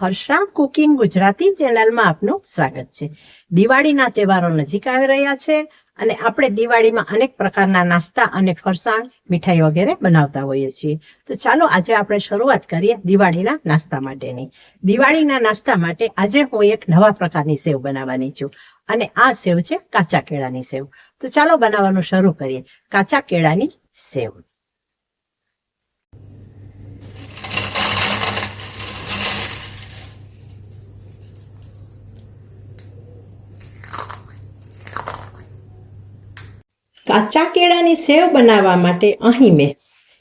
Harsha cooking Gujarati ચેનલમાં આપનું સ્વાગત છે. દિવાળીના તહેવારો નજીક આવી રહ્યા છે અને આપણે દિવાળીમાં અનેક પ્રકારના નાસ્તા અને ફરસાણ, મીઠાઈ વગેરે બનાવતા હોઈએ છીએ. તો ચાલો આજે આપણે શરૂઆત કરીએ દિવાળીના નાસ્તા માટેની. દિવાળીના નાસ્તા માટે આજે હું એક નવા પ્રકારની સેવ બનાવવાની છું અને આ સેવ છે કાચા કેળાની સેવ. તો ચાલો બનાવવાનું શરૂ કરીએ કાચા કેળાની સેવ. કાચા કેળાની સેવ બનાવવા માટે અહીં મેં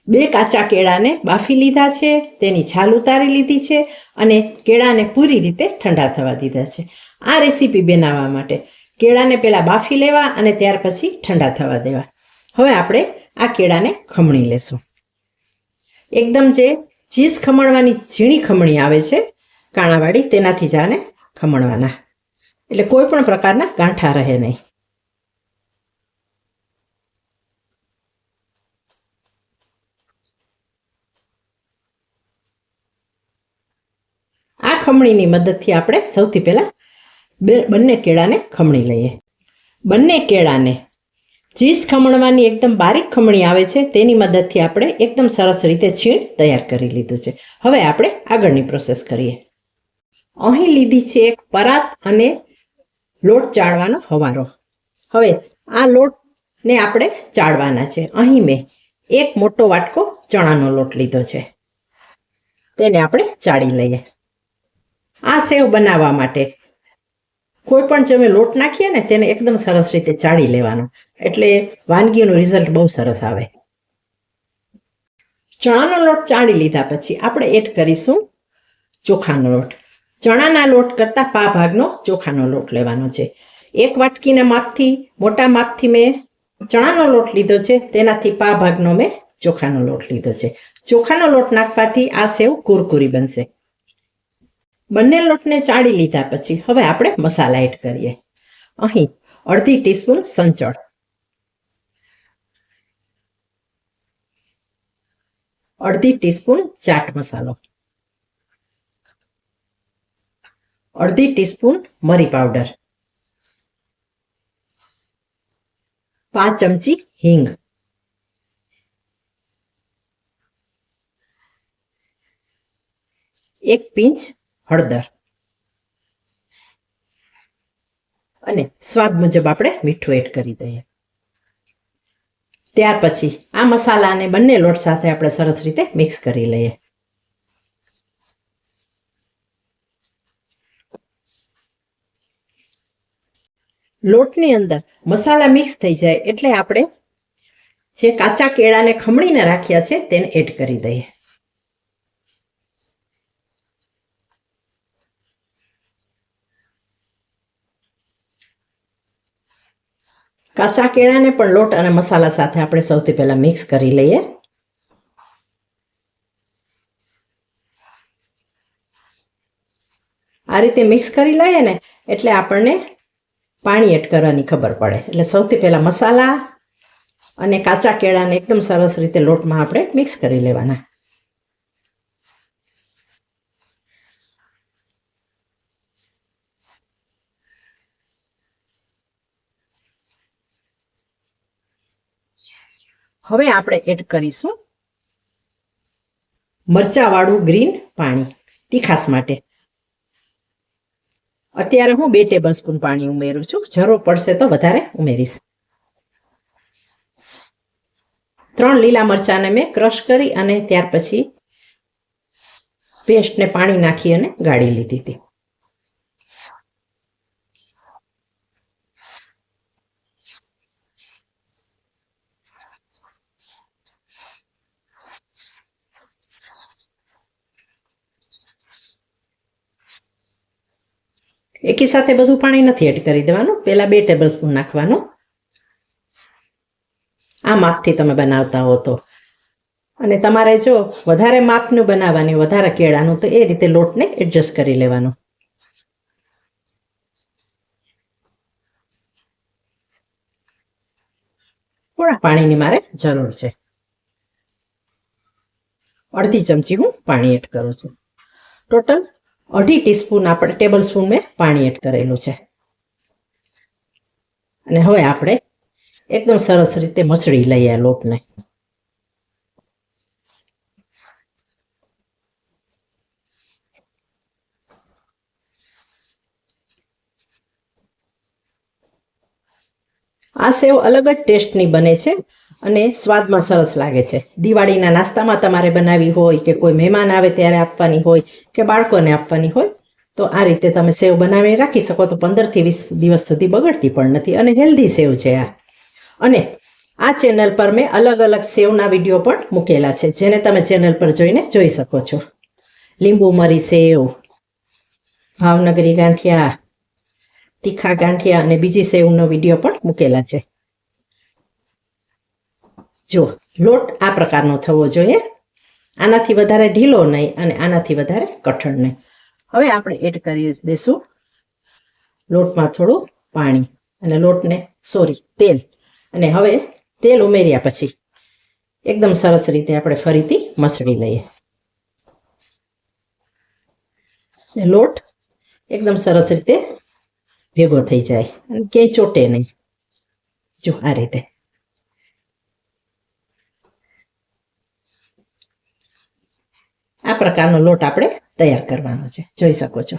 બે કાચા કેળાને બાફી લીધા છે, તેની છાલ ઉતારી લીધી છે અને કેળાને પૂરી રીતે ઠંડા થવા દીધા છે. આ રેસીપી બનાવવા માટે કેળાને પહેલાં બાફી લેવા અને ત્યાર પછી ઠંડા થવા દેવા. હવે આપણે આ કેળાને ખમણી લેશું. એકદમ જે ચીઝ ખમણવાની ઝીણી ખમણી આવે છે, કાણાવાળી, તેનાથી જ આને ખમણવાના. એટલે કોઈ પણ પ્રકારના ગાંઠા રહે નહીં. ખમણીની મદદથી આપણે સૌથી પહેલાં બે બંને કેળાને ખમણી લઈએ. બંને કેળાને ચીઝ ખમણવાની એકદમ બારીક ખમણી આવે છે, તેની મદદથી આપણે એકદમ સરસ રીતે છીણ તૈયાર કરી લીધું છે. હવે આપણે આગળની પ્રોસેસ કરીએ. અહીં લીધી છે એક પરાત અને લોટ ચાળવાનો હવારો. હવે આ લોટને આપણે ચાળવાના છે. અહીં મેં એક મોટો વાટકો ચણાનો લોટ લીધો છે. તેને આપણે ચાળી લઈએ. આ સેવ બનાવવા માટે. કોઈ પણ તમે લોટ નાખીએ ને તેને એકદમ સરસ રીતે ચાળી લેવાનો. એટલે વાનગીનું રિઝલ્ટ બહુ સરસ આવે. ચણાનો લોટ ચાળી લીધા પછી આપણે એડ કરીશું ચોખાનો લોટ. ચણાના લોટ કરતાં પા ભાગનો ચોખાનો લોટ લેવાનો છે. એક વાટકીના માપથી, મોટા માપથી મેં ચણાનો લોટ લીધો છે. તેનાથી પા ભાગનો મેં ચોખાનો લોટ લીધો છે. ચોખાનો લોટ નાખવાથી આ સેવ કુરકુરી બનશે. બંને લોટને ચાળી લીધા પછી હવે આપણે મસાલા એડ કરીએ. અહીં અડધી ટીસ્પૂન સંચળ. અડધી ટીસ્પૂન ચાટ મસાલો. અડધી ટીસ્પૂન મરી પાવડર. પાંચ ચમચી હિંગ. એક પિંચ હળદર. અને સ્વાદ મુજબ આપણે મીઠું એડ કરી દઈએ. ત્યાર પછી આ મસાલાને બંને લોટ સાથે આપણે સરસ રીતે મિક્સ કરી લઈએ. લોટની અંદર મસાલા મિક્સ થઈ જાય એટલે આપણે જે કાચા કેળાને ખમણીને રાખ્યા છે તેને એડ કરી દઈએ. કાચા કેળાને પણ લોટ અને મસાલા સાથે આપણે સૌથી પહેલા મિક્સ કરી લઈએ. આ રીતે મિક્સ કરી લઈએ ને, એટલે આપણને પાણી એડ કરવાની ખબર પડે. એટલે સૌથી પહેલા મસાલા અને કાચા કેળાને એકદમ સરસ રીતે લોટમાં આપણે મિક્સ કરી લેવાના. હવે આપણે એડ કરીશું મરચાવાળું ગ્રીન પાણી તીખાસ માટે. અત્યારે હું બે ટેબલ સ્પૂન પાણી ઉમેરું છું. જરૂર પડશે તો વધારે ઉમેરીશ. ત્રણ લીલા મરચાંને મેં ક્રશ કરી અને ત્યાર પછી પેસ્ટને પાણી નાખી અને ગાળી લીધી હતી. એકી સાથે બધું પાણી નથી એડ કરી દેવાનું. પહેલાં બે ટેબલ સ્પૂન નાખવાનું. આ માપથી તમે બનાવતા હો તો. અને તમારે જો વધારે માપનું બનાવવાની વધારે કેળાનું તો એ રીતે લોટને એડજસ્ટ કરી લેવાનો. થોડા. પાણીની મારે જરૂર છે. અડધી ચમચી હું પાણી એડ કરું છું. ટોટલ અઢી ટીસ્પૂન આપણે ટેબલ સ્પૂન મેં પાણી એડ કરેલું છે. અને હવે આપણે એકદમ સરસ રીતે મસળી લઈએ આ લોટને. આ સેવ અલગ જ ટેસ્ટની બને છે. અને સ્વાદમાં સરસ લાગે છે. દિવાળીના નાસ્તામાં તમારે બનાવી હોય કે કોઈ મહેમાન આવે ત્યારે આપવાની હોય કે બાળકોને આપવાની હોય, તો આ રીતે તમે સેવ બનાવીને રાખી શકો. તો પંદરથી વીસ દિવસ સુધી બગડતી પણ નથી અને હેલ્ધી સેવ છે આ. અને આ ચેનલ પર મેં અલગ અલગ સેવના વીડિયો પણ મૂકેલા છે, જેને તમે ચેનલ પર જોઈને જોઈ શકો છો. લીંબુ મરી સેવ, ભાવનગરી ગાંઠિયા, તીખા ગાંઠિયા અને બીજી સેવનો વીડિયો પણ મૂકેલા છે. જો લોટ આ પ્રકારનો થવો જોઈએ. આનાથી વધારે ઢીલો નહીં અને આનાથી વધારે કઠણ નહીં. હવે આપણે એડ કરી દઈશું લોટમાં થોડું પાણી અને લોટને, સોરી, તેલ. અને હવે તેલ ઉમેર્યા પછી એકદમ સરસ રીતે આપણે ફરીથી મસળી લઈએ. લોટ એકદમ સરસ રીતે ભેગો થઈ જાય અને ક્યાંય ચોટે નહીં. જો આ રીતે. આ પ્રકારનો લોટ આપણે તૈયાર કરવાનો છે. જોઈ શકો છો.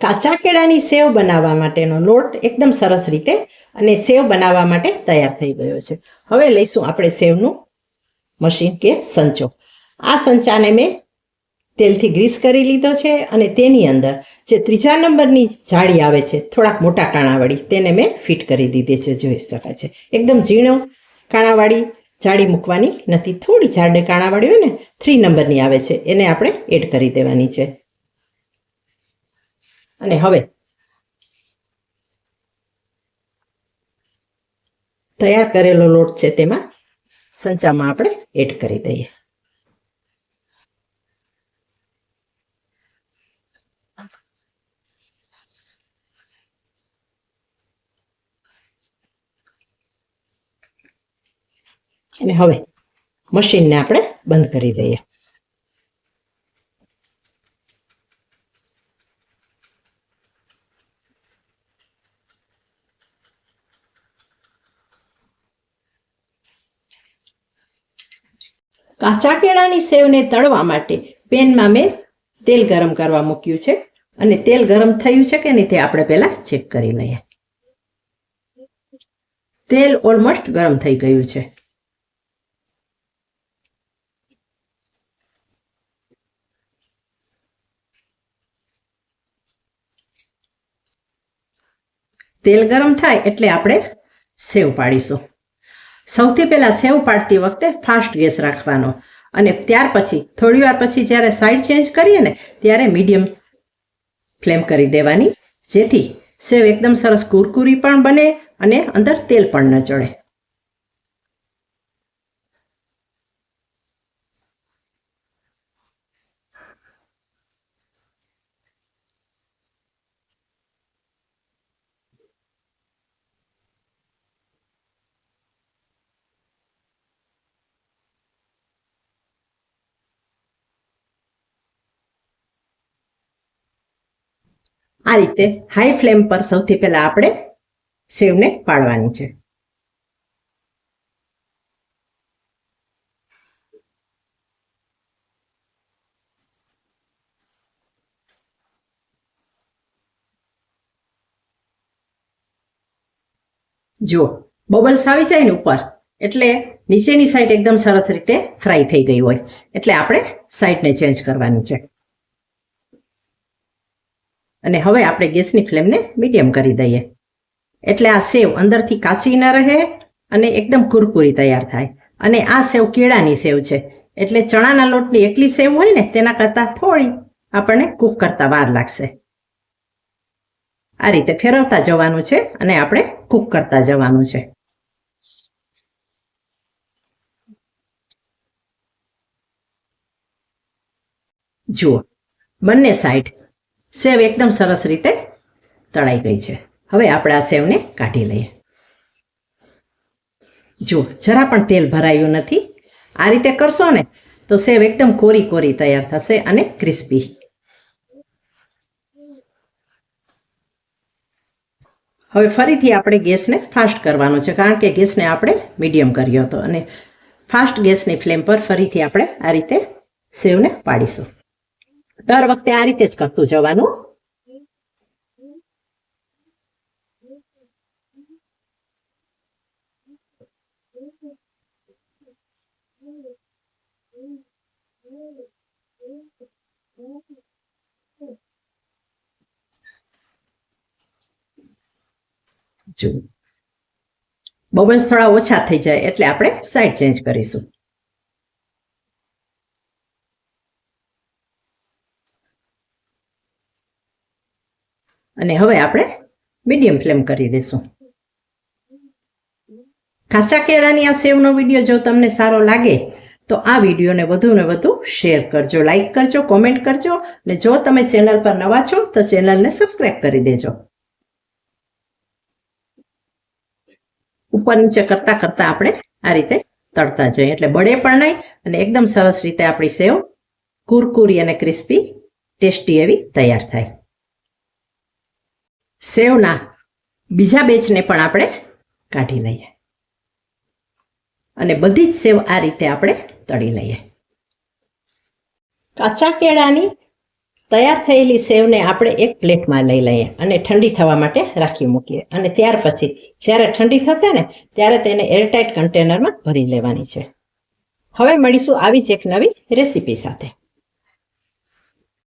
કાચા કેળાની સેવ બનાવવા માટેનો લોટ એકદમ સરસ રીતે અને સેવ બનાવવા માટે તૈયાર થઈ ગયો છે. હવે લઈશું આપણે સેવનું મશીન કે સંચો. આ સંચાને મેં તેલથી ગ્રીસ કરી લીધો છે અને તેની અંદર જે ત્રીજા નંબરની જાળી આવે છે, થોડાક મોટા કાણાવાળી, તેને મેં ફિટ કરી દીધી છે, જોઈ શકાય છે. એકદમ ઝીણો કાણાવાળી જાળી મૂકવાની નથી. થોડી જાડે કાણાવાળી હોય ને થ્રી નંબરની આવે છે. એને આપણે એડ કરી દેવાની છે. અને હવે તૈયાર કરેલો લોટ છે તેમાં સંચામાં આપણે એડ કરી દઈએ. અને હવે મશીનને આપણે બંધ કરી દઈએ. કાચા કેળાની સેવને તળવા માટે પેનમાં મેં તેલ ગરમ કરવા મૂક્યું છે. અને તેલ ગરમ થયું છે કે નહીં તે આપણે પહેલા ચેક કરી લઈએ. તેલ ઓલમોસ્ટ ગરમ થઈ ગયું છે. તેલ ગરમ થાય એટલે આપણે સેવ પાડીશું. સૌથી પહેલાં સેવ પાડતી વખતે ફાસ્ટ ગેસ રાખવાનો અને ત્યાર પછી, થોડી વાર પછી જ્યારે સાઈડ ચેન્જ કરીએ ને, ત્યારે મીડિયમ ફ્લેમ કરી દેવાની, જેથી સેવ એકદમ સરસ કુરકુરી પણ બને અને અંદર તેલ પણ ન ચડે. આ રીતે હાઈ ફ્લેમ પર સૌથી પહેલા આપણે સેવને પાડવાની છે. જુઓ બબલ્સ આવી જાય ને ઉપર, એટલે નીચેની સાઈડ એકદમ સરસ રીતે ફ્રાય થઈ ગઈ હોય. એટલે આપણે સાઈડને ચેન્જ કરવાની છે. અને હવે આપણે ગેસની ફ્લેમને મીડિયમ કરી દઈએ. એટલે આ સેવ અંદરથી કાચી ન રહે અને એકદમ કુરકુરી તૈયાર થાય. અને આ સેવ કેળાની સેવ છે. એટલે ચણાના લોટની એટલી સેવ હોય ને, તેના કરતાં થોડી આપણને કૂક કરતા વાર લાગશે. આ રીતે ફેરવતા જવાનું છે અને આપણે કૂક કરતા જવાનું છે. જુઓ, બંને સાઈડ સેવ એકદમ સરસ રીતે તળાઈ ગઈ છે. હવે આપણે આ સેવને કાઢી લઈએ. જુઓ, જરા પણ તેલ ભરાયું નથી. આ રીતે કરશો ને, તો સેવ એકદમ કોરી કોરી તૈયાર થશે અને ક્રિસ્પી. હવે ફરીથી આપણે ગેસને ફાસ્ટ કરવાનો છે, કારણ કે ગેસને આપણે મીડિયમ કર્યો હતો. અને ફાસ્ટ ગેસની ફ્લેમ પર ફરીથી આપણે આ રીતે સેવને પાડીશું. દર વખતે આ રીતે જ કરતું જવાનું. જો. બબલ્સ થોડા ઓછા થઈ જાય એટલે આપણે સાઈડ ચેન્જ કરીશું. અને હવે આપણે મીડિયમ ફ્લેમ કરી દઈશું કાચા કેળાની આ સેવનો વીડિયો જો તમને સારો લાગે, તો આ વિડીયોને વધુ ને વધુ શેર કરજો લાઈક કરજો કોમેન્ટ કરજો અને જો તમે ચેનલ પર નવા છો, તો ચેનલને સબસ્ક્રાઈબ કરી દેજો. ઉપર નીચે કરતા કરતા આપણે આ રીતે તળતા જઈએ. એટલે બળે પણ નહીં, અને એકદમ સરસ રીતે આપણી સેવ કુરકુરી અને ક્રિસ્પી ટેસ્ટી એવી તૈયાર થાય. સેવના બીજા બેચને પણ આપણે કાઢી લઈએ. અને બધી જ સેવ આ રીતે આપણે તળી લઈએ. કાચા કેળાની તૈયાર થયેલી સેવને આપણે એક પ્લેટમાં લઈ લઈએ અને ઠંડી થવા માટે રાખી મૂકીએ. અને ત્યાર પછી જ્યારે ઠંડી થશે ને, ત્યારે તેને એરટાઇટ કન્ટેનરમાં ભરી લેવાની છે. હવે મળીશું આવી જ એક નવી રેસીપી સાથે.